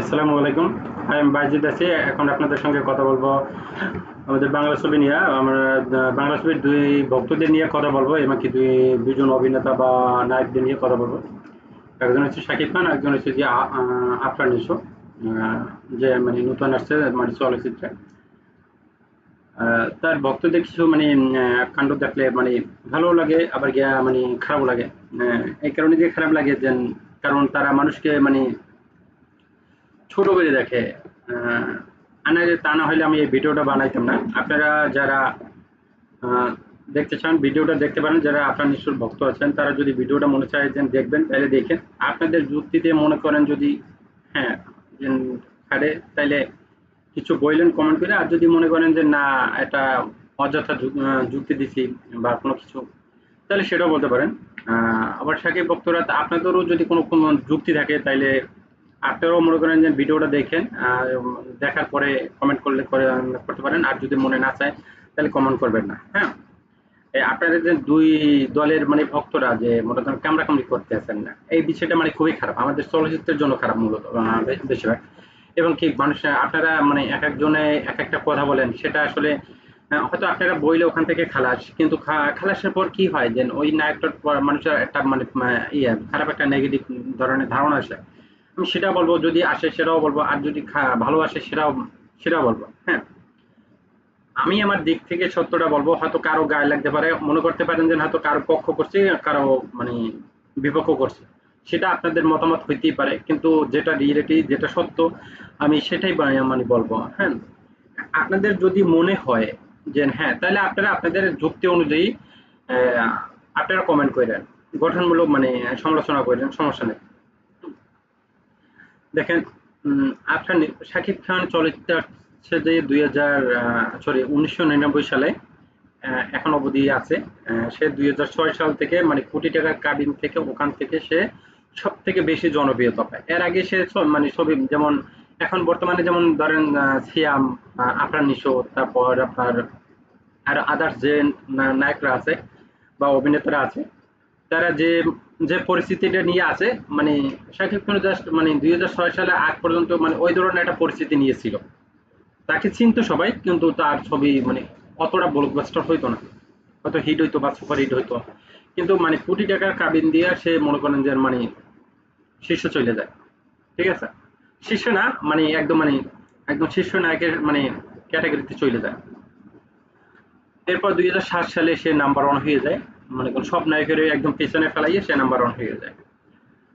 আসসালামু আলাইকুম। আমি বাইজিদ আছি এখন আপনাদের সঙ্গে কথা বলব আমাদের বাংলা ছবি নিয়ে। আমরা বাংলা ছবির দুই ভক্তদের নিয়ে কথা বলব এবং কি দুই দুজন অভিনেতা বা নায়কদের নিয়ে কথা বলব। একজন হচ্ছে শাকিব খান একজন হচ্ছে যে আফরান আহ, যে মানে নতুন আসছে মানে চলচ্চিত্রে। তার ভক্তদের কিছু মানে কাণ্ড দেখলে মানে ভালো লাগে আবার গিয়া মানে খারাপও লাগে। এই কারণে যে খারাপ লাগে যে কারণ তারা মানুষকে মানে ছোট করে দেখে। তা না হলে আমি এই ভিডিওটা বানাইতাম না। আপনারা যারা দেখতে চান, ভিডিওটা দেখতে পারেন, যারা আপনার নিশ্চয় ভক্ত আছেন, তারা যদি ভিডিওটা মনে চায় যে দেখবেন, তাহলে দেখেন। আপনাদের যুক্তিতে মনে করেন যদি হ্যাঁ ছাড়ে তাহলে কিছু বললেন কমেন্ট করে। আর যদি মনে করেন যে না, এটা অযথা যুক্তি দিছি বা কোনো কিছু, তাহলে সেটাও বলতে পারেন। আবার সাকিব ভক্তরা আপনাদেরও যদি কোনো কোনো যুক্তি থাকে তাইলে আপনারাও মনে করেন যে ভিডিওটা দেখেন দেখার পরে কমেন্ট করলে করে করতে পারেন, আর যদি মনে না চায় তাহলে কমেন্ট করবেন না হ্যাঁ? আপনাদের যে দুই দলের মানে ভক্তরা যে মনে করেন কামড়াকামড়ি করতে আছেন না, এই বিষয়টা মানে খুবই খারাপ, আমাদের চলচ্চিত্রের জন্য খারাপ মূলত বেশিরভাগ। এবং কি মানুষ, আপনারা মানে এক একজনে এক একটা কথা বলেন, সেটা আসলে হয়তো আপনারা বইলে ওখান থেকে খালাস, কিন্তু খালাসের পর কি হয় যে ওই নায়কটার মানুষের একটা মানে ইয়ে খারাপ একটা নেগেটিভ ধরনের ধারণা আসে। সেটা বলব, যদি আসে সেটাও বলব, আর যদি ভালো আসে সেটাও সেটাও বলব হ্যাঁ। আমি আমার দিক থেকে সত্যটা বলব, হয়তো কারও গায়ে লাগতে পারে, মনে করতে পারেন যে হয়তো কারও পক্ষ করছে, কারও মানে বিপক্ষ করছে। সেটা আপনাদের মতামত হইতেই পারে, কিন্তু যেটা রিয়েলিটি যেটা সত্য, আমি সেটাই মানে বলব হ্যাঁ। আপনাদের যদি মনে হয় যে হ্যাঁ তাহলে আপনারা আপনাদের যুক্তি অনুযায়ী আপনারা কমেন্ট করেন গঠনমূলক মানে সমালোচনা করেন সমস্যা নেই। দেখেন আপনার শাকিব খান চলচ্চিত্র যে দুই হাজার সরি উনিশশো নিরানব্বই সালে এখন অবধি আছে। সে দুই হাজার ছয় সাল থেকে মানে কোটি টাকার কাবিন থেকে, ওখান থেকে সে সব থেকে বেশি জনপ্রিয়তা পায়। এর আগে সে মানে ছবি যেমন, এখন বর্তমানে যেমন ধরেন সিয়াম আফরান নিশো তারপর আপনার আর আদার্স যে নায়করা আছে বা অভিনেতারা আছে তারা যে যে পরিস্থিতিটা নিয়ে আছে মানে শাকিব খান জাস্ট মানে দুই সালে আগ পর্যন্ত মানে ওই ধরনের একটা পরিস্থিতি নিয়েছিল। তাকে চিনতো সবাই, কিন্তু তার ছবি মানে অতটা ব্লকবাস্টার হইতো না। হয়তো হিট হইতো বা সুপার হিট হইতো। কিন্তু মানে কোটি টাকার কাবিন দিয়ে সে মনে করেন যে মানে শীর্ষ চলে যায়। ঠিক আছে? শীর্ষ না মানে একদম মানে একদম শীর্ষ নায়কের মানে ক্যাটাগরিতে চলে যায়। এরপর দুই হাজার সাত সালে সে নাম্বার ওয়ান হয়ে যায়। মানে কোন সব নায়কের একদম পেছনে ফেলাইয়ে সে নাম্বার ওয়ান হয়ে যায়।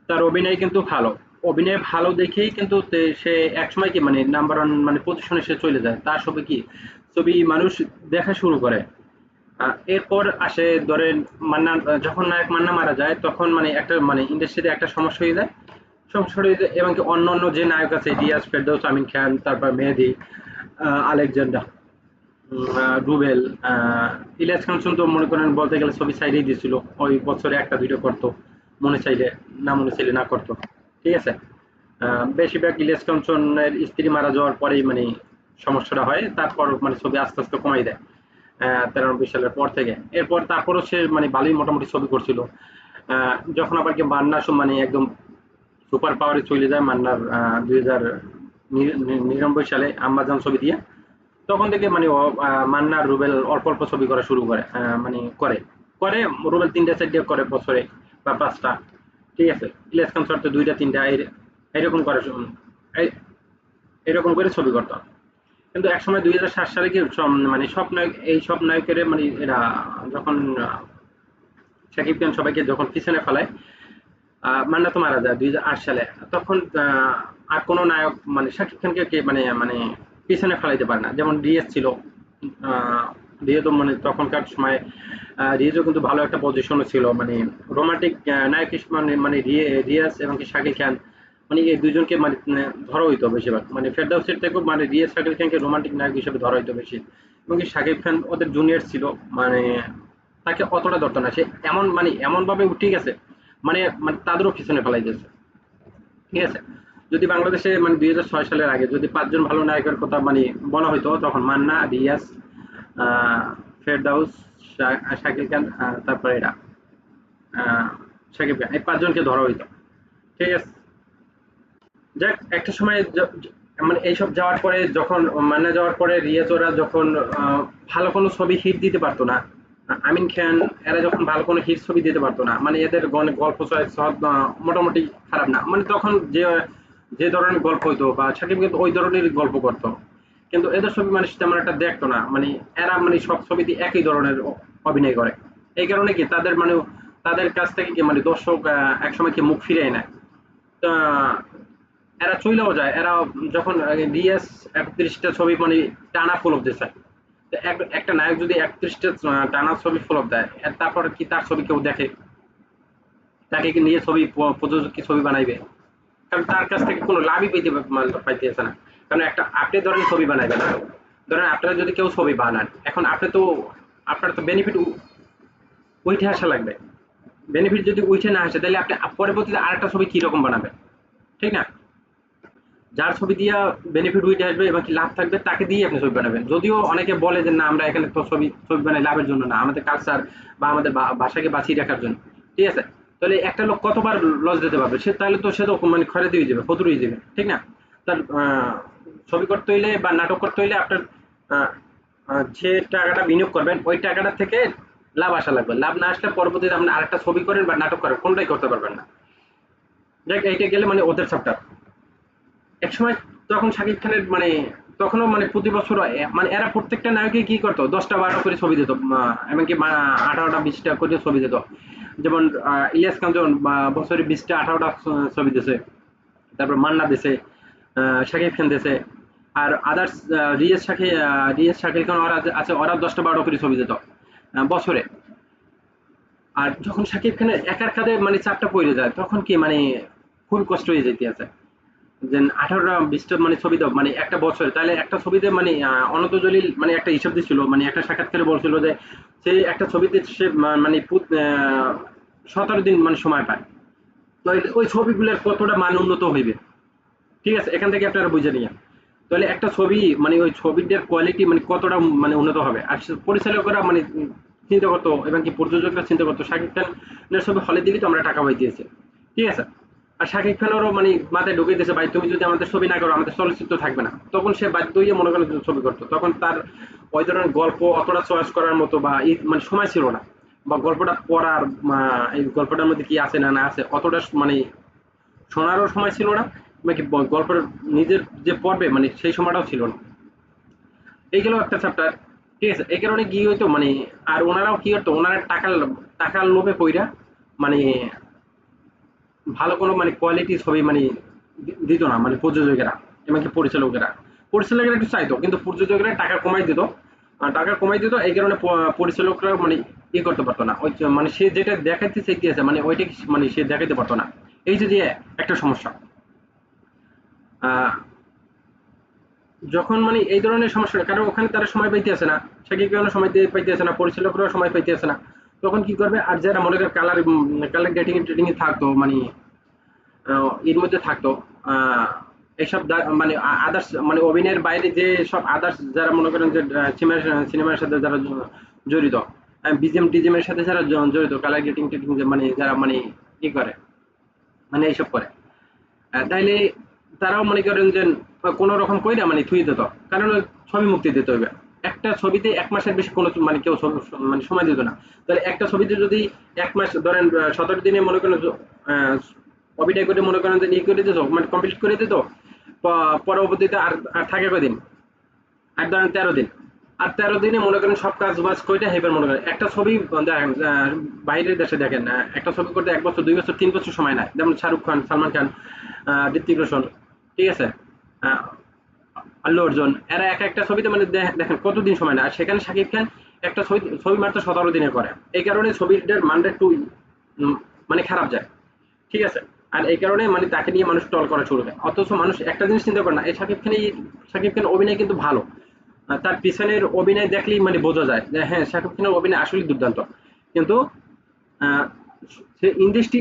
তার অভিনয় কিন্তু ভালো। অভিনয় ভালো দেখেই কিন্তু সে একসময় কি মানে নাম্বার ওয়ান মানে পজিশনে সে চলে যায়। তার ছবি কি? ছবি মানুষ দেখা শুরু করে। এরপর আসে ধরেন মান্না, যখন নায়ক মান্না মারা যায়, তখন মানে একটা মানে ইন্ডাস্ট্রিতে একটা সমস্যা হয়ে যায়। সমস্যা হয়ে যায় এবং কি অন্য অন্য যে নায়ক আছে, রিয়াজ ফেরদৌস, আমিন খান, তারপর মেহেদি আলেকজান্ডার। রুবেল ইলিয়াস কাঞ্চন তো মনে করেন বলতে গেলে ছবি সাইডেই দিয়েছিল ওই বছরে একটা দুইটা করতো, মনে চাইলে, না মনে চাইলে না করতো। ঠিক আছে? বেশিরভাগ ইলিয়াস কাঞ্চনের স্ত্রী মারা যাওয়ার পরেই মানে সমস্যাটা হয়, তারপর মানে ছবি আস্তে আস্তে কমাই দেয় তেরানব্বই সালের পর থেকে। এরপর তারপরও সে মানে ভালোই মোটামুটি ছবি করছিল। যখন আবার কি মান্না মানে একদম সুপার পাওয়ারে চলে যায়, মান্নার দুই হাজার নিরানব্বই সালে আম্বাজান ছবি দিয়ে তখন থেকে মানে ও, আহ, মান্না রুবেল অল্প অল্প ছবি করা শুরু করে মানে করে। করে রুবেল তিনটা চারটে করে বছরে বা পাঁচটা। ঠিক আছে? ইলিয়াস খান তো দুইটা তিনটা এরকম করে এরকম করে ছবি করতাম কিন্তু একসময় দুই হাজার সাত সালে কি মানে সব নায়ক এই সব নায়কের মানে এরা যখন শাকিব খান সবাইকে যখন পিছনে ফেলায় মান্না তো মারা যায় দুই হাজার আট সালে। তখন আর কোনো নায়ক মানে শাকিব খানকে মানে মানে পিছনে ফেলাইতে পারে না। যেমন রিয়াজ ছিল আহ, তো মানে তখনকার সময় রিয়াজও কিন্তু ভালো একটা পজিশনে ছিল। মানে রোমান্টিক নায়ক মানে মানে রিয়ে- রিয়াজ এবং কি শাকিব খান মানে এই দুজনকে মানে মানে ধরা হইতো বেশিরভাগ। মানে ফেরদাউসের থেকেও মানে রিয়াজ শাকিব খানকে রোমান্টিক নায়ক হিসেবে ধরা হইতো বেশি। এবং কি শাকিব খান ওদের জুনিয়র ছিল মানে তাকে অতটা ধরতো না। সে এমন মানে এমন ভাবে উঠে গেছে মানে মানে তাদেরও পিছনে ফেলাই দিয়েছে ঠিক আছে? যদি বাংলাদেশে মানে দুই হাজার ছয় সালের আগে যদি পাঁচজন ভালো নায়কের কথা মানে বলা হইতো, তখন মান্না, রিয়াজ ফেরদাউস, শা- শাকিব খান তারপরে এরা শাকিব খান, এই পাঁচজনকে ধরা হইতো। ঠিক আছে? যাক, একটা সময় মানে এইসব যাওয়ার পরে যখন, মান্না যাওয়ার পরে রিয়াজ ওরা যখন ভালো কোনো ছবি হিট দিতে পারতো না, আমিন খান, এরা যখন ভালো কোনো হিট ছবি দিতে পারতো না মানে এদের গল্প চয়েস মোটামুটি খারাপ না। মানে তখন যে যে ধরনের গল্প হইতো বা সাকিব কিন্তু ওই ধরনের গল্প করতো। কিন্তু এদের ছবি মানুষ তেমন একটা দেখতো না। মানে এরা মানে সব ছবিতে একই ধরনের অভিনয় করে। এই কারণে কি তাদের মানে তাদের কাছ থেকে কি মানে দর্শক একসময় কি মুখ ফিরিয়ে নেয়? এরা চইলেও যায়। এরা যখন রিয়াস একত্রিশটা ছবি মানে টানা ফলপ দিয়েছে একটা নায়ক যদি একত্রিশটা টানা ছবি ফলপ দেয় তারপর কি তার ছবি কেউ দেখে? তাকে নিয়ে ছবি প্রযোজক কি ছবি বানাইবে? কারণ তার কাছ থেকে কোনো লাভই পেতে পাইতেছে না। কারণ একটা আপনি ধরেন ছবি বানাইবেন ধরেন আপনারা যদি কেউ ছবি বানান, এখন আপনি তো, আপনার তো বেনিফিট উঠে আসা লাগবে। বেনিফিট যদি উঠে না আসে, তাহলে আপনি পরবর্তীতে আরেকটা ছবি কীরকম বানাবেন? ঠিক না? যার ছবি দিয়ে বেনিফিট উইটে আসবে এবং কি লাভ থাকবে, তাকে দিয়ে আপনি ছবি বানাবেন। যদিও অনেকে বলে যে, না, আমরা এখানে তো ছবি ছবি বানাই লাভের জন্য না। আমাদের কালচার বা আমাদের ভাষাকে বাঁচিয়ে রাখার জন্য। ঠিক আছে? তাহলে একটা লোক কতবার লস দিতে পারবে? সে তাহলে তো সে তো মানে খরে দিয়ে যাবে ফতুর হয়ে যাবে, ঠিক না? তার ছবি করতে হইলে বা নাটক করতে হইলে আপনার যে টাকাটা বিনিয়োগ করবেন, ওই টাকাটা থেকে লাভ আসা লাগবে। লাভ না আসলে পরবর্তীতে আপনি আরেকটা ছবি করেন বা নাটক করেন, কোনটাই করতে পারবেন না। দেখ এইটা গেলে মানে ওদের চ্যাপ্টার একসময় তখন শাকিব খানের মানে তখনও মানে প্রতি বছর মানে এরা প্রত্যেকটা নায়কে কি করতো? দশটা, বারোটা করে ছবি দিত এমনকি আঠারোটা, বিশটা করে ছবি দিত। যেমন ইলিয়াস যেমন বছরে বিশটা, আঠারোটা ছবি দিছে, তারপর মান্না দিছে শাকিব খান দিছে, আর আদার্স রিয়াজ শাকি রিয়াজ শাকিল খান, ওরা আছে, ওরা দশটা, বারোটা করে ছবি দিত বছরে। আর যখন শাকিব খানের একার কাঁধে মানে চাপটা পড়ে যায়, তখন কি মানে খুব কষ্ট হয়ে যেতে আছে যে আঠারোটা বিশটা মানে ছবি দাও মানে একটা বছর। তাহলে একটা ছবিতে মানে অনন্ত জলিল মানে একটা হিসাব দিচ্ছিল মানে একটা সাক্ষাৎকারে বলছিল যে সে একটা ছবিতে সে মানে সতেরো দিন মানে সময় পায়। তো ওই ছবিগুলোর কতটা মান উন্নত হইবে? ঠিক আছে, এখান থেকে আপনারা বুঝে নিয়ে তাহলে একটা ছবি মানে ওই ছবিটার কোয়ালিটি মানে কতটা মানে উন্নত হবে? আর পরিচালকরা মানে চিন্তা করতো, এবং কি প্রযোজকরা চিন্তা করতো শাকিব খানের ছবি হলে দিলি তো আমরা টাকা পাইতেছি ঠিক আছে? আর শাকিব খানেরও মানে মাথায় ঢুকে দিয়েছে, ভাই তুমি যদি আমাদের ছবি না করো, আমাদের চলচ্চিত্র থাকবে না। তখন সে বাধ্য হয়ে মনে করেন ছবি করতো। তখন তার ওই ধরনের গল্প অতটা চয়েস করার মতো বা মানে সময় ছিল না। বা গল্পটা পড়ার এই গল্পটার মধ্যে কি আছে না না আছে, অতটা মানে শোনারও সময় ছিল না, ব- গল্পের নিজের যে পড়বে মানে সেই সময়টাও ছিল না। এই গেল একটা চ্যাপ্টার ঠিক আছে, এই কারণে কি হইতো মানে আর ওনারাও কি করতো, ওনারা টাকার টাকার লোভে পইরা মানে ভালো কোনো মানে কোয়ালিটি ছবি মানে দিত না মানে প্রযোজকেরা, এমনকি পরিচালকেরা। পরিচালকেরা একটু চাইতো, কিন্তু প্রযোজকেরা টাকা কমাই দিত। টাকা কমাই দিত, এই কারণে পরিচালকরা মানে ই করতে পারতো না। ওই মানে সে যেটা দেখাইতে চাইতেছে মানে ওইটা মানে সে দেখাইতে পারতো না। এই যে একটা সমস্যা। যখন মানে এই ধরনের সমস্যা, কারণ ওখানে তারা সময় পাইতে আসে না সাকিব কারণে সময় পাইতে আসে না, পরিচালকরাও সময় পাইতে আসে না। তখন কি করবে? আর যারা মনে করে কালার কালার ডেটিং টেটিং এ থাকতো মানে এর মধ্যে থাকতো এসব মানে আদার্স মানে অভিনয়ের বাইরে যে সব আদার্স যারা মনে করেন যে সিনেমার সাথে যারা জড়িত বিজিএম টিজিএমের সাথে যারা জড়িত কালার ডেটিং টেটিং মানে যারা মানে ই করে মানে এইসব করে। তাইলে তারাও মনে করেন যে কোনো রকম কইরা মানে থুই দিত, কারণ ছবি মুক্তি দিতে হবে একটা ছবিতে এক মাসের বেশি কোনো মানে কেউ মানে সময় দিত না। তাহলে একটা ছবিতে যদি এক মাস ধরেন সতেরো দিনে মনে করেন অভিনয় করে মনে করেন যে ইয়ে করে দিত মানে কমপ্লিট করে দিত পরবর্তীতে আর আর থাকে কদিন? আর ধরেন তেরো দিন। আর তেরো দিনে মনে করেন সব কাজ বাজ কইটা হেবার মনে করেন। একটা ছবি বাইরের দেশে দেখেন একটা ছবি করতে এক বছর, দুই বছর, তিন বছর সময় নেয় যেমন শাহরুখ খান, সালমান খান ঋত্বিক রোশন, ঠিক আছে? আল্লু এরা এক একটা ছবিতে মানে দেখেন কতদিন সময় নেয়? আর সেখানে শাকিব খান একটা ছবি ছবি মাত্র সতেরো দিনে করে। এই কারণে ছবিটার মানটা একটু মানে খারাপ যায়। ঠিক আছে? আর এই কারণে মানে তাকে নিয়ে মানুষ টল করা শুরু করে। অথচ মানুষ একটা জিনিস চিন্তা করে না, এই শাকিব খান এই শাকিব খান অভিনয় কিন্তু ভালো। তার পিছনের অভিনয় দেখলেই মানে বোঝা যায় যে হ্যাঁ শাকিব খানের অভিনয় আসলে দুর্দান্ত। কিন্তু সে ইন্ডাস্ট্রি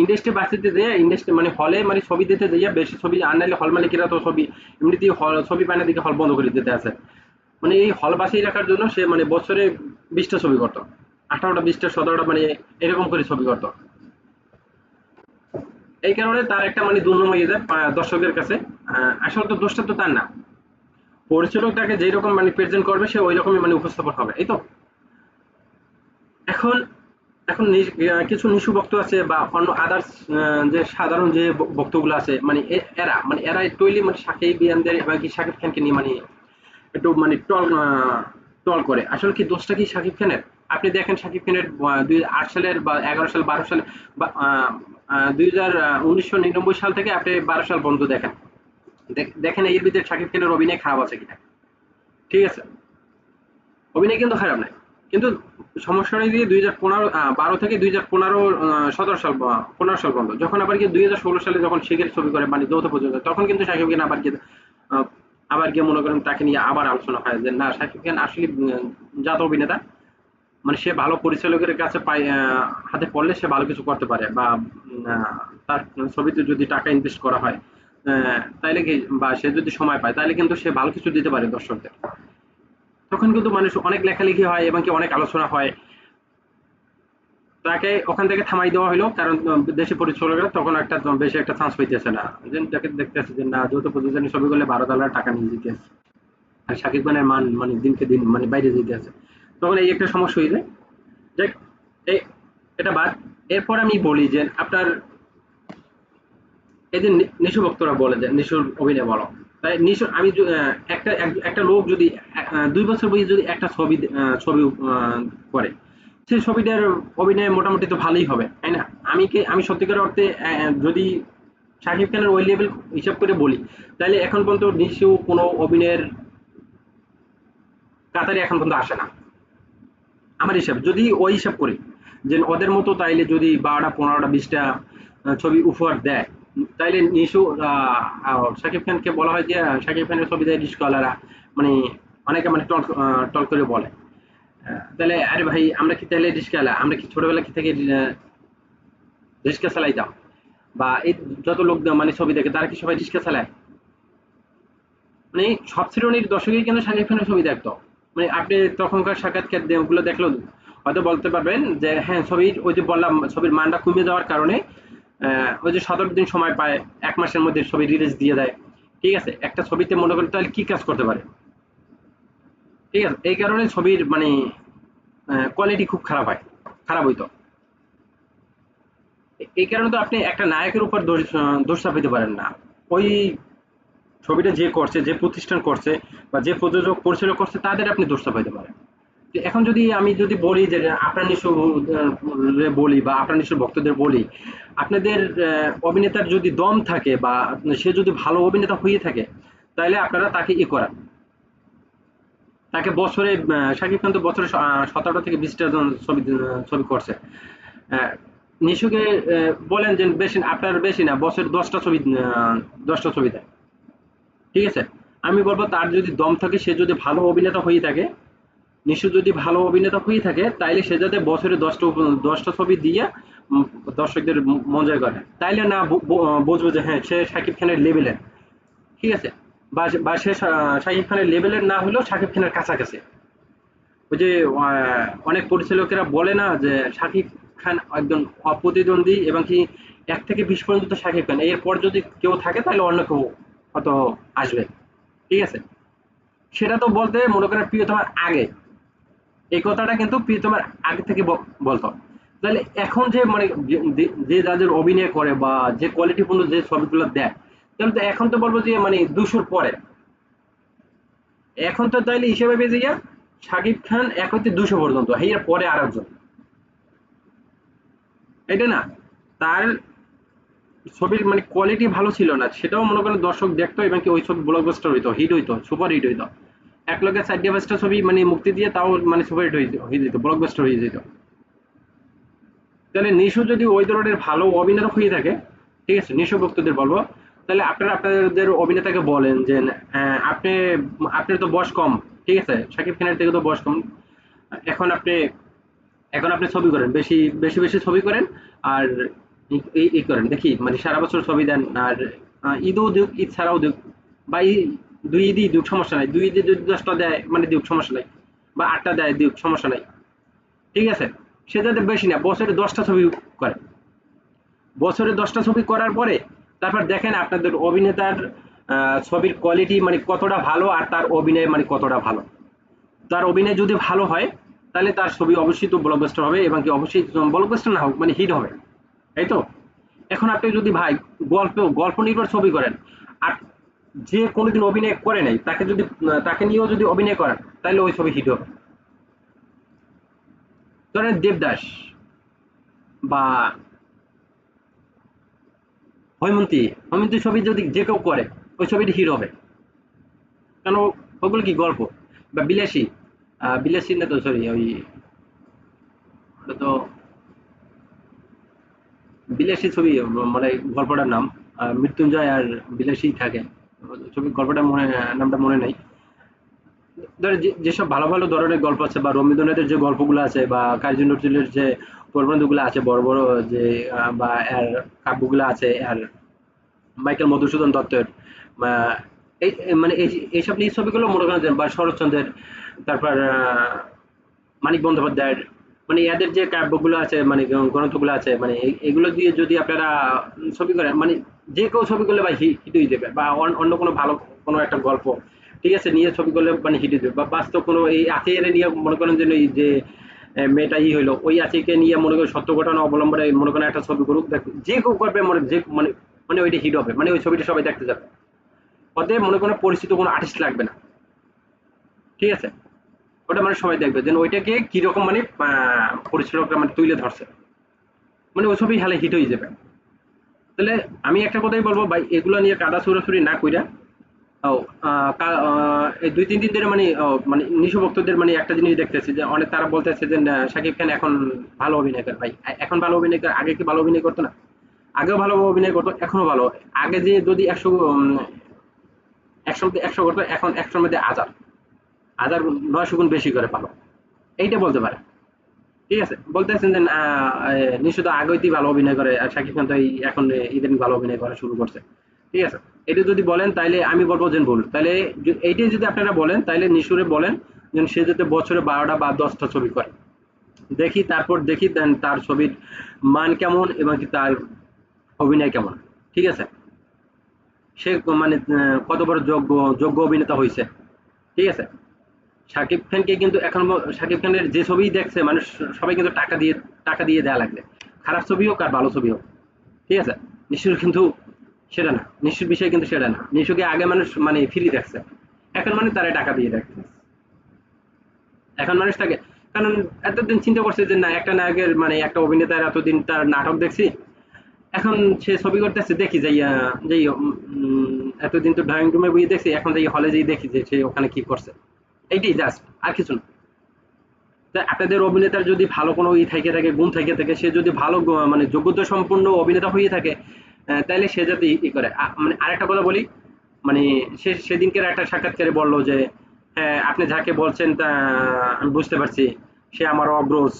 ইন্ডাস্ট্রি বাঁচাতে দিয়ে, ইন্ডাস্ট্রি মানে হলে মানে ছবি দিতে দিয়ে, বেশি ছবি আর নাইলে হল মালিকেরা তো ছবি এমনিতেই হল ছবি বানা দিকে হল বন্ধ করে দিতে আছে। মানে এই হল বাঁচিয়ে রাখার জন্য সে মানে বছরে বিশটা ছবি করতো। আঠারোটা, বিশটা, সতেরোটা মানে এরকম করে ছবি করতো। এই কারণে তার একটা মানে দুর্নাম হয়ে যায় দর্শকের কাছে। আসলে তো দোষটা তো তার না। পরিচালক তাকে যেই রকম মানে প্রেজেন্ট করবে, সে ওই রকমই মানে উপস্থাপন হবে, এই তো? এখন এখন কিছু নিশু বক্ত আছে বা অন্য আদার্স যে সাধারণ যে বক্তগুলো আছে মানে এরা মানে এরা একটুই মানে সাকিব বিয়ানদের এবং কি সাকিব খানকে নিয়ে মানে একটু মানে টল টল করে। আসলে কি দোষটা কি সাকিব খানের? আপনি দেখেন সাকিব খানের দুই আট সালের বা এগারো সাল, বারো সাল, বা দুই হাজার উনিশশো নিরানব্বই সাল থেকে আপনি বারো সাল বন্ধ দেখেন। দেখ- দেখেন এর ভিতরে সাকিব খানের অভিনয় খারাপ আছে কিনা। ঠিক আছে? অভিনয় কিন্তু খারাপ নাই। কিন্তু সমস্যাটা দিয়ে দুই হাজার পনেরো বারো থেকে দুই হাজার পনেরো সতেরো সাল পনেরো সাল পর্যন্ত যখন আবার গিয়ে দুই হাজার ষোলো সালে যখন শিখের ছবি করে মানে যৌথ পর্যন্ত তখন কিন্তু সাকিব খান আবার গিয়ে আবার গিয়ে মনে করেন তাকে নিয়ে আবার আলোচনা হয় যে না, সাকিব খান আসলে জাত অভিনেতা। মানে সে ভালো পরিচালকের কাছে পাই হাতে পড়লে সে ভালো কিছু করতে পারে বা তার ছবিতে যদি টাকা ইনভেস্ট করা হয় তাইলে কি, বা সে যদি সময় পায় তাহলে কিন্তু সে ভালো কিছু দিতে পারে দর্শকদের। তখন কিন্তু মানুষ অনেক লেখালেখি হয় এবং কি অনেক আলোচনা হয়। তাকে ওখান থেকে থামাই দেওয়া হলো, কারণ দেশি পরিচালকরা তখন একটা বেশি একটা চান্স পাইতেছে না। তাকে দেখতেছে যে, না, যৌথ প্রযোজনী করলে বারো ডলার টাকা নিয়ে যেতে আছে। আর শাকিব খানের মান মানে দিনকে দিন মানে বাইরে যেতে আছে। তখন এই একটা সমস্যা হয়ে যায় এই এটা বাদ। এরপর আমি বলি যে, আপনার এই যে নিশু ভক্তরা বলে যে, নিশুর অভিনয় বলো। আমি একটা, এক- একটা লোক যদি দুই বছর বয়সে যদি একটা ছবি ছবি করে সেই ছবিটার অভিনয় মোটামুটি তো ভালোই হবে, তাই না? আমি কি, আমি সত্যিকার অর্থে যদি শাকিব খানের ওই লেভেল হিসাব করে বলি, তাহলে এখন পর্যন্ত নিশু কোনো অভিনয়ের কাতারে এখন পর্যন্ত আসে না। আমার হিসাব, যদি ওই হিসাব করি, যে ওদের মতো তাইলে যদি বারোটা, পনেরোটা, বিশটা ছবি উপহার দেয় তাইলে নিশু শাকিব খানকে বলা হয় যে শাকিব খানের ছবি দেয় রিস্কওয়ালারা মানে অনেকে মানে টল টল করে বলে। তাহলে আরে ভাই, আমরা কি তাহলে রিস্কাওয়ালা আমরা কি ছোটবেলা কি থেকে রিস্কা চালাইতাম? বা এই যত লোক মানে ছবি দেখে, তারা কি সবাই রিস্কা চালায়? মানে সব শ্রেণির দর্শকই কিন্তু শাকিব খানের ছবি দেখতো। মানে আপনি তখনকার সাক্ষাৎকারগুলো দেখলেও হয়তো বলতে পারবেন যে হ্যাঁ ছবির, ওই যে বললাম, ছবির মানটা কমে যাওয়ার কারণে ওই যে সতেরো দিন সময় পায়, এক মাসের মধ্যে ছবি রিলিজ দিয়ে দেয়। ঠিক আছে? একটা ছবিতে মনে করেন তাহলে কি কাজ করতে পারে? ঠিক আছে? এই কারণে ছবির মানে কোয়ালিটি খুব খারাপ হয়। খারাপ হইতো। এই কারণে তো আপনি একটা নায়কের উপর দোষ চাপাইতে পারেন না। ওই ছবিটা যে করছে, যে প্রতিষ্ঠান করছে বা যে প্রযোজক পরিচালক করছে, তাদের আপনি দোষ চাপাইতে পারেন। এখন যদি আমি যদি বলি যে আপনার নিশ্চয় বলি বা আপনার নিশ্চয় ভক্তদের বলি, আপনাদের অভিনেতার যদি দম থাকে বা সে যদি ভালো অভিনেতা হয়ে থাকে তাহলে আপনারা তাকে ই করান। তাকে বছরে শাকিব খান তো বছরে সতেরোটা থেকে বিশটা ছবি ছবি করছে। নিশুকে বলেন যে বেশি, আপনার বেশি না, বছরে দশটা ছবি দশটা ছবি দেয়। ঠিক আছে? আমি বলব তার যদি দম থাকে, সে যদি ভালো অভিনেতা হয়ে থাকে নিশু যদি ভালো অভিনেতা হয়ে থাকে, তাইলে সে যাতে বছরে দশটা দশটা ছবি দিয়ে দর্শকদের ম- জয় করে। তাইলে না বুঝব যে হ্যাঁ সে শাকিব খানের লেভেলের। ঠিক আছে? বা সে শাকিব খানের লেভেলের না হলেও শাকিব খানের কাছাকাছি। ওই যে অনেক পরিচালকেরা বলে না যে শাকিব খান একজন অপ্রতিদ্বন্দ্বী এবং কি এক থেকে বিশ পর্যন্ত শাকিব খান। এরপর যদি কেউ থাকে তাহলে অন্য কেউ হয়তো আসবে। ঠিক আছে? সেটা তো বলতে মনে করেন প্রিয়তমার আগে। এই কথাটা কিন্তু প্রিয়তমার আগে থেকে বলতো। তাহলে এখন যে মানে যে- যাদের অভিনয় করে বা যে কোয়ালিটিপূর্ণ যে ছবিগুলো দেয়, তাহলে তো এখন তো বলব যে মানে দুশোর পরে। এখন তো তাইলে হিসেবে বেজে গিয়া শাকিব খান এক হইতে দুশো পর্যন্ত এর পরে আর একজন। এটা না? তার ছবির মানে কোয়ালিটি ভালো ছিল না, সেটাও মনে করেন দর্শক দেখতো এবং কি ওই ছবি ব্লকবাস্টার হইতো হিট হইতো সুপার হিট হইতো। এক লগে চারটে পাঁচটা ছবি মানে মুক্তি দিয়ে তাও মানে সুপার হিট হয়ে যেত ব্লকবাস্টার হয়ে যেত। তাহলে নিশু যদি ওই ধরনের ভালো অভিনেতা হয়ে থাকে ঠিক আছে নিশু ভক্তদের বলব তাহলে আপনারা আপনাদের অভিনেতাকে বলেন যে আহ, আপনি আপনার তো বয়স কম ঠিক আছে শাকিব খানের থেকে তো বয়স কম। এখন আপনি এখন আপনি ছবি করেন বেশি বেশি বেশি ছবি করেন আর এই করেন দেখি মানে সারা বছর ছবি দেন আর ঈদও দিক ঈদ ছাড়াও দিক বা দুই ঈদই দিক, সমস্যা নাই। দুই ঈদে যদি দশটা দেয় মানে দিক, সমস্যা নাই। বা আটটা দেয়, দিক, সমস্যা নাই। ঠিক আছে? সে যাতে বেশি না, বছরে দশটা ছবি করে। বছরে দশটা ছবি করার পরে, তারপর দেখেন আপনাদের অভিনেতার ছবির কোয়ালিটি মানে কতটা ভালো আর তার অভিনয় মানে কতটা ভালো। তার অভিনয় যদি ভালো হয়, তাহলে তার ছবি অবশ্যই তো ব্লকবাস্টার হবে এবং কি অবশ্যই ব্লকবাস্টার না হোক মানে হিট হবে। তাই তো? এখন আপনি যদি ভাই, গল্প গল্প নির্ভর ছবি করেন আর যে কোনোদিন অভিনয় করে নাই, তাকে যদি, তাকে নিয়েও যদি অভিনয় করেন, তাহলে ওই ছবি হিট হবে। ধরেন দেবদাস বা হৈমন্তী হৈমন্তী ছবি যদি যে কেউ করে, ওই ছবিটি হিট হবে। কেন? ওগুলো কি গল্প? বা বিলাসী বিলাসী না তো সরি ওই তো বিলাসী ছবি মানে গল্পটার নাম মৃত্যুঞ্জয় আর বিলাসী থাকে। ছবি গল্পটা মনে, নামটা মনে নাই। ধর যেসব ভালো ভালো ধরনের গল্প আছে বা রবীন্দ্রনাথের যে গল্পগুলো আছে বা কাজী নজরুলের যে প্রবন্ধগুলো আছে, বড় বড় যে বা এর কাব্যগুলো আছে আর মাইকেল মধুসূদন দত্তের এই মানে এই, এইসব নিয়ে ছবিগুলো মনে করেন বা শরৎচন্দ্রের, তারপর মানিক বন্দ্যোপাধ্যায়ের মানে এদের যে কাব্যগুলো আছে মানে গ্র- গ্রন্থগুলো আছে মানে এগুলো দিয়ে যদি আপনারা ছবি করেন মানে যে কেউ ছবি করলে বা হিট হয়ে যাবে বা অন্য কোনো ভালো কোনো একটা গল্প। ঠিক আছে, নিয়ে ছবি করলে মানে হিট হয়ে যাবে। বা বাস্তব কোনো এই আত্মীয়রে নিয়ে মনে করেন যে এই যে মেয়েটা ই হইল, ওই আত্মীয়কে নিয়ে মনে করেন সত্য ঘটনা অবলম্বনে মনে করেন একটা ছবি করুক, দেখ, যে কেউ করবে মনে যে মানে মানে ওইটা হিট হবে মানে ওই ছবিটা সবাই দেখতে যাবে। অতএব মনে করেন পরিচিত কোনো আর্টিস্ট লাগবে না। ঠিক আছে? ওটা মানে সবাই দেখবে, যেন ওইটাকে কীরকম মানে পরিচালকরা মানে তুলে ধরছে। মানে ওই ছবি হালে হিট হয়ে যাবে। তাহলে আমি একটা কথাই বলব, ভাই, এগুলো নিয়ে কাদা ছুড়াছুড়ি না কইরা এই দুই, তিন দিন ধরে মানে মানে নিশু ভক্তদের মানে একটা জিনিস দেখতেছি যে, অনেক তারা বলতেছে যে শাকিব খান এখন ভালো অভিনয় করে। ভাই এখন ভালো অভিনয় করে, আগে কি ভালো অভিনয় করতো না? আগেও ভালো অভিনয় করতো, এখনও ভালো। আগে যে যদি একশো একশো একশো করতো, এখন একশোর মধ্যে হাজার হাজার নয়শো গুণ বেশি করে ভালো এইটা বলতে পারে। ঠিক আছে, বলতেছেন যে নিশ্চিত আগেই ভালো অভিনয় করে, আর শাকিব খান তো এখন ইদানিং ভালো অভিনয় করা শুরু করছে। ঠিক আছে, এটা যদি বলেন তাইলে আমি বলব যে ভুল। তাহলে এইটাই যদি আপনারা বলেন, তাইলে নিশুরে বলেন যে সে যাতে বছরে বারোটা বা দশটা ছবি করে। দেখি, তারপর দেখি দেন তার ছবির মান কেমন এবং কি তার অভিনয় কেমন। ঠিক আছে? সে মানে কত বড় যোগ্য যোগ্য অভিনেতা হয়েছে ঠিক আছে? শাকিব খানকে কিন্তু এখন ব- শাকিব খানের যে ছবি দেখছে, মানুষ সবাই কিন্তু টাকা দিয়ে টাকা দিয়ে দেওয়া লাগবে। খারাপ ছবি হোক আর ভালো ছবি হোক, ঠিক আছে? নিশুর কিন্তু সেটা না, নিশুর বিষয় কিন্তু সেটা না। নিশুকে আগে মানুষ মানে ফ্রি দেখছে। এখন মানে তারা টাকা দিয়ে দেখছে। এখন মানুষ তাকে, কারণ এতদিন চিন্তা করছে যে না, একটা নায়কের মানে একটা অভিনেতার এতদিন তার নাটক দেখছি। এখন সে ছবি করতেছে, দেখি যাই যাই এতদিন তো ড্রয়িং রুমে বইয়ে দেখছি, এখন যাই হলে যাই দেখি যে সে ওখানে কি করছে। এইটাই জাস্ট আর কিছু না। তা আপনাদের অভিনেতার যদি ভালো কোনো ই থেকে থাকে, গুণ থেকে থাকে, সে যদি ভালো মানে যোগ্যতা সম্পূর্ণ অভিনেতা হয়ে থাকে তাহলে সে যাতে ই- করে। মানে আরেকটা কথা বলি মানে সে, সেদিনকের একটা সাক্ষাৎকারে বলল যে হ্যাঁ আপনি যাকে বলছেন তা, আমি বুঝতে পারছি, সে আমার অগ্রজ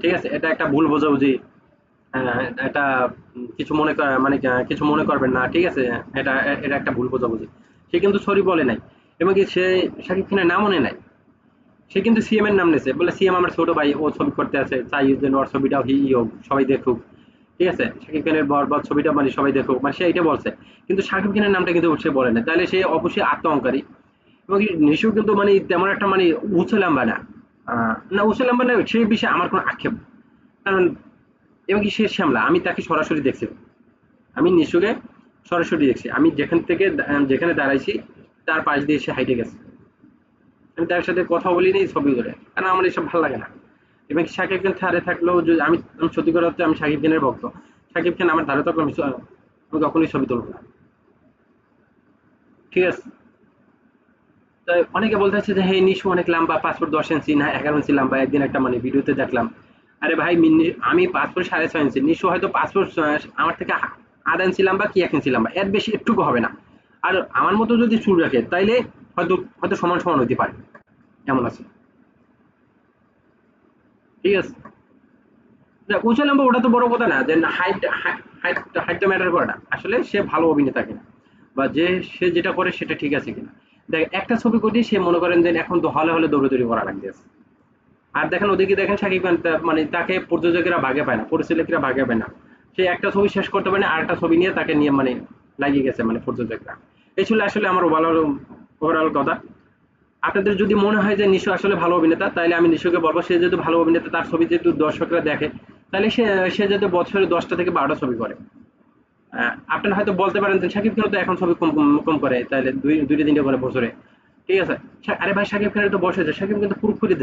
ঠিক আছে? এটা একটা ভুল বোঝাবুঝি। এটা কিছু মনে মানে কিছু মনে করবেন না, ঠিক আছে? এটা এটা একটা ভুল বোঝাবুঝি। সে কিন্তু সরি বলে নাই। এবং কি সে শাকিব খানের নাম মনে নাই। সে কিন্তু সিএম এর নাম নিয়েছে। বলে সিএম আমার ছোট ভাই, ও ছবি করতে আছে। চাই যেন ওর ছবিটাও হি হোক, সবাই দেখুক। ঠিক আছে? শাকিব খানের বরবাদ ছবিটা মানে সবাই দেখুক। মানে সে এটা বলছে। কিন্তু শাকিব খানের নামটা কিন্তু সে বলে না তাহলে সে অবশ্যই আত্ম অহংকারী এবং নিশু কিন্তু মানে তেমন একটা মানে উঁচু লাম্বা না। না, উঁচু লাম্বা না সেই বিষয়ে আমার কোনো আক্ষেপ কারণ, এবং কি সে শ্যামলা, আমি তাকে সরাসরি দেখছি। আমি নিশুকে সরাসরি দেখছি। আমি যেখান থেকে, যেখানে দাঁড়াইছি তার পাশ দিয়ে সে হাইটে গেছে। আমি তার সাথে কথা বলিনি ছবি করে কারণ আমার এসব ভালো লাগে না? এবং শাকিব খান ধারে থাকলেও যদি আমি আমি সত্যি কথা হচ্ছে আমি শাকিব খানের ভক্ত। শাকিব খান আমার ধারে থাকলে আমি কখনোই ছবি তুলব না। ঠিক আছে? তো অনেকে বলতে বলতেছে যে হ্যাঁ নিশু, অনেক লম্বা পাসপোর্ট দশ ইঞ্চি না, এগারো ইঞ্চি লম্বা, একদিন একটা মানে ভিডিওতে দেখলাম। আরে ভাই আমি পাসপোর্ট সাড়ে ছয় ইঞ্চি, নিশু হয়তো পাসপোর্ট আমার থেকে আধা ইঞ্চি লম্বা কি এক ইঞ্চি লম্বা? এর বেশি একটুকু হবে না। আর আমার মতো যদি চুল রাখে, তাইলে হয়তো হয়তো সমান সমান হতে পারে। এমন আছে? ঠিক আছে? উঁচু লম্বা ওটা তো বড় কথা না, যে হাইট হাইট হাইটটা ম্যাটার করে না। আসলে সে ভালো অভিনেতা কিনা, বা যে, সে যেটা করে সেটা ঠিক আছে কিনা। দেখ, একটা ছবি করতে সে মনে করেন যে এখন তো হলে হলে দৌড়াদৌড়ি করা লাগতেছে। আর দেখেন ওদিকে দেখেন সাকিব খান মানে তাকে প্রযোজকেরা ভাগে পায় না, পরিচালকরা ভাগে পায় না। সে একটা ছবি শেষ করতে পারে না, আরেকটা ছবি নিয়ে তাকে নিয়ে মানে লাগিয়ে গেছে মানে প্রযোজকরা। এই ছিল আসলে আমার ওভারঅল ওভারঅল কথা। আপনাদের যদি মনে হয় যে নিশু আসলে ভালো অভিনেতা তাহলে আমি নিশুকে বলব, সে যেহেতু ভালো অভিনেতা, তার ছবি যেহেতু দর্শকরা দেখে তাহলে সে সে যাতে বছরে দশটা থেকে বারোটা ছবি করে। আপনারা হয়তো বলতে পারেন যে শাকিব খান তো এখন ছবি কম, কম- করে তাহলে দুই, দুইটা তিনটা করে বছরে। ঠিক আছে? আরে ভাই শাকিব খানের তো বয়স হয়েছে শাকিব কিন্তু প্রুফ করে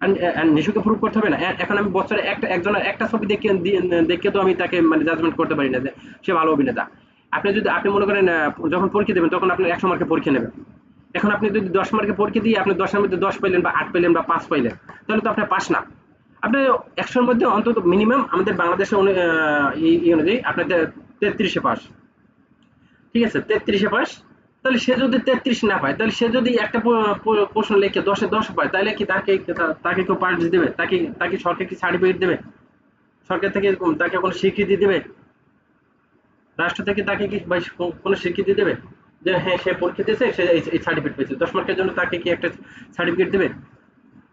আর আর নিশুকে প্রুফ করতে হবে না। এখন আমি বছরে একটা, একজনের একটা ছবি দেখে দেখে তো আমি তাকে মানে জাজমেন্ট করতে পারি না যে সে ভালো অভিনেতা। আপনি যদি, আপনি মনে করেন যখন পরীক্ষা দেবেন, তখন আপনি একশো মার্কে পরীক্ষা নেবেন। এখন আপনি যদি দশ মার্কে পরীক্ষা দিয়ে আপনি দশের মধ্যে দশ পাইলেন বা আট পাইলেন বা পাঁচ পাইলেন, তাহলে তো আপনার পাস না। আপনি একশোর মধ্যে অন্তত মিনিমাম আমাদের বাংলাদেশের অনু- ই- ই অনুযায়ী আপনার তেত্রিশে পাস। ঠিক আছে? তেত্রিশে পাস। তাহলে সে যদি তেত্রিশ না পায়, তাহলে সে যদি একটা প্রশ্ন লিখে দশে দশ পায়, তাহলে কি তাকে তাকে কেউ পাস দেবে? তাকে তাকে সরকার কি সার্টিফিকেট দেবে? সরকার থেকে তাকে কোনো স্বীকৃতি দেবে? রাষ্ট্র থেকে তাকে কি কোনো স্বীকৃতি দেবে? যে হ্যাঁ সে পরীক্ষা দিয়েছে, সে এই- সার্টিফিকেট পেয়েছে। দশ মার্কের জন্য তাকে কি একটা সার্টিফিকেট দেবে?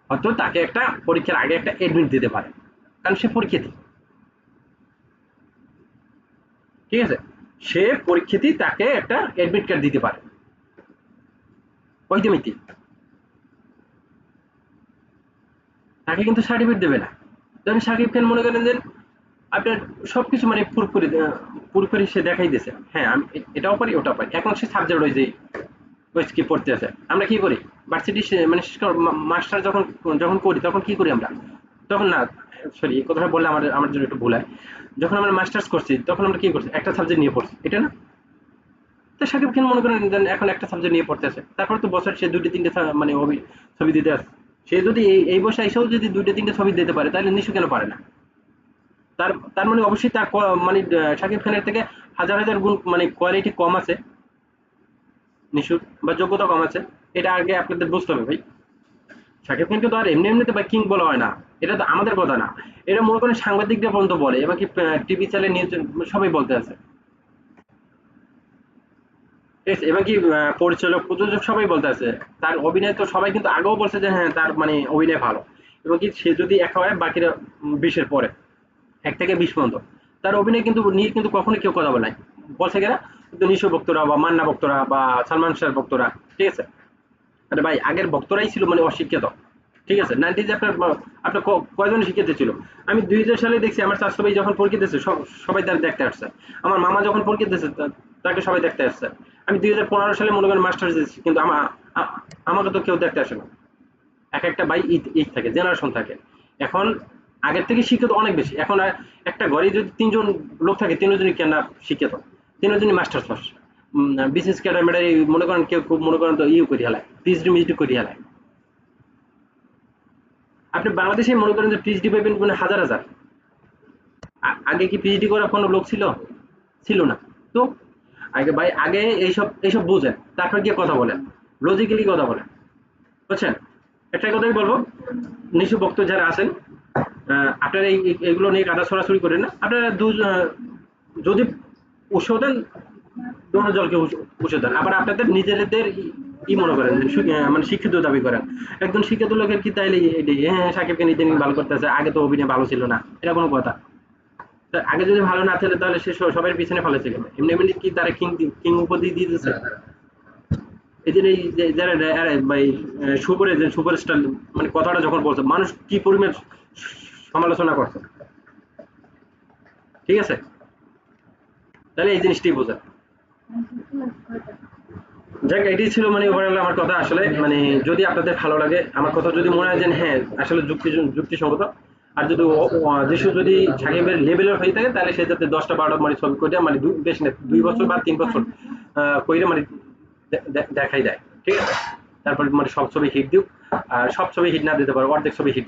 হয়তো তাকে একটা পরীক্ষার আগে একটা এডমিট দিতে পারে। কারণ সে পরীক্ষার্থী ঠিক আছে? সে পরীক্ষার্থী তাকে একটা এডমিট কার্ড দিতে পারে। ওইটামিতি তাকে কিন্তু সার্টিফিকেট দেবে না। যেমন সাকিব খান মনে করেন যে আপনার সবকিছু মানে পুরোপুরি পুরোপুরি সে দেখাই দিয়েছে। হ্যাঁ আমি এটাও পারি, ওটাও পারি। এখন সে সাবজেক্ট ওই কি পড়তে আছে। আমরা কি করি? ভার্সিটি মানে মাস্টার যখন যখন করি, তখন কি করি আমরা? তখন না সরি এই কথাটা বললে আমার আমার জন্য একটু ভুল হয়। যখন আমরা মাস্টার্স করছি, তখন আমরা কি করছি? একটা সাবজেক্ট নিয়ে পড়ছি। এটা না? তো সাকিব খান মনে করেন যে এখন একটা সাবজেক্ট নিয়ে পড়তে আছে। তারপর তো বছর সে দুইটা, তিনটে মানে ছবি দিতে আছে। সে যদি এই বছর এসেও যদি দুইটা, তিনটে ছবি দিতে পারে, তাহলে নিশ্চয় কেন পারে না? তার তার মানে অবশ্যই তার মানে শাকিব খানের থেকে হাজার হাজার গুণ মানে কোয়ালিটি কম আছে। নিশুর বা যোগ্যতা কম আছে। এটা আগে আপনাদের বুঝতে হবে ভাই। শাকিব খানকে তো আর এমনি এমনিতে বা কিং বলা হয় না। এটা তো আমাদের কথা না। এটা মনে করেন সাংবাদিকরা পর্যন্ত বলে এবার কি টিভি চ্যানেল নিউজ সবাই বলতে আছে। এবং কি পরিচালক, প্রযোজক সবাই বলতে আছে। তার অভিনয় তো সবাই কিন্তু আগেও বলছে যে হ্যাঁ তার মানে অভিনয় ভালো। এবং কি, সে যদি একা হয়, বাকিরা বিশের পরে। এক থেকে বিশ পর্যন্ত। তার অভিনয় কিন্তু নিয়ে কিন্তু কখনোই কেউ কথা বলে বলছে কিনা কিন্তু নিশো ভক্তরা বা মান্না ভক্তরা বা সালমান শাহ ভক্তরা, ঠিক আছে? আরে ভাই, আগের ভক্তরাই ছিল মানে অশিক্ষিত, ঠিক আছে? নাইনটিজ আপনার আপনার কয়জন শিক্ষিত ছিল? আমি দুই হাজার সালে দেখছি আমার চাষতো ভাই যখন পরীক্ষা দিয়েছে, সব- সবাই তার দেখতে আসছে। আমার মামা যখন পরীক্ষা দিয়েছে তাকে সবাই দেখতে আসছে। আমি দুই হাজার পনেরো সালে মনে করেন মাস্টার্স দিয়েছি, কিন্তু আমা, আ- আমাকে তো কেউ দেখতে আসে না। এক একটা বাই ঈদ ঈদ থাকে, জেনারেশন থাকে। এখন আগের থেকে শিক্ষিত অনেক বেশি। এখন একটা ঘরে যদি তিনজন লোক থাকে, তিনজনই কেন শিক্ষিত? তিনজনই মাস্টার্স পাস। বিশেষ ক্যাডার মনে করেন কেউ খুব মনে করেন তো ইউ করি হেলায় পিএইচডি মিএইচডি করি হেলায়। আপনি বাংলাদেশে মনে করেন যে পিএইচডি পাবেন মানে হাজার হাজার। আগে কি পিএইচডি করা কোনো লোক ছিল? ছিল না। তো আগে ভাই, আগে এইসব এইসব বুঝেন, তারপর গিয়ে কথা বলেন। লজিক্যালি কথা বলেন। বুঝছেন? একটা কথাই বলব, নিশু ভক্ত যারা আছেন আপনারা এই এগুলো নিয়ে কাদা ছড়াছড়ি করেন না। আপনারা দু যদি উৎস দেন দোনো জলকে উৎস দেন। আবার আপনাদের নিজেদের ই- মনে করেন মানে শিক্ষিত দাবি করেন একজন শিক্ষিত লোকের কি তাইলে হ্যাঁ সাকিবকে নিজে ভালো করতেছে আগে তো অভিনয় ভালো ছিল না এটা কোনো কথা। আগে যদি ভালো না ছিল তাহলে সে স- সবার পিছনে ভালো ছিল এমনি এমনি কি তারা কিং কিং উপাধি দিয়ে দিচ্ছে এই যে এই যারা সুপার যে সুপারস্টার মানে কথাটা যখন বলছে মানুষ কি পরিমাণ সমালোচনা করছে। ঠিক আছে? তাহলে এই জিনিসটাই বোঝা। যাক এটি ছিল মানে ওভারঅল আমার কথা আসলে। মানে যদি আপনাদের ভালো লাগে, আমার কথা যদি মনে হয় যে হ্যাঁ আসলে যুক্তি, যুক্তিসঙ্গত। আর যদি যিশু যদি সাকিবের লেভেলের হয়ে থাকে, তাহলে সে যাতে দশটা বারোটা মানে ছবি করে মানে বেশ না, দুই বছর বা তিন বছর কইরে মানে দেখাই দেয়। ঠিক আছে? তারপর মানে সব ছবি হিট দিক আর সব ছবি হিট না দিতে পারো, অর্ধেক ছবি হিট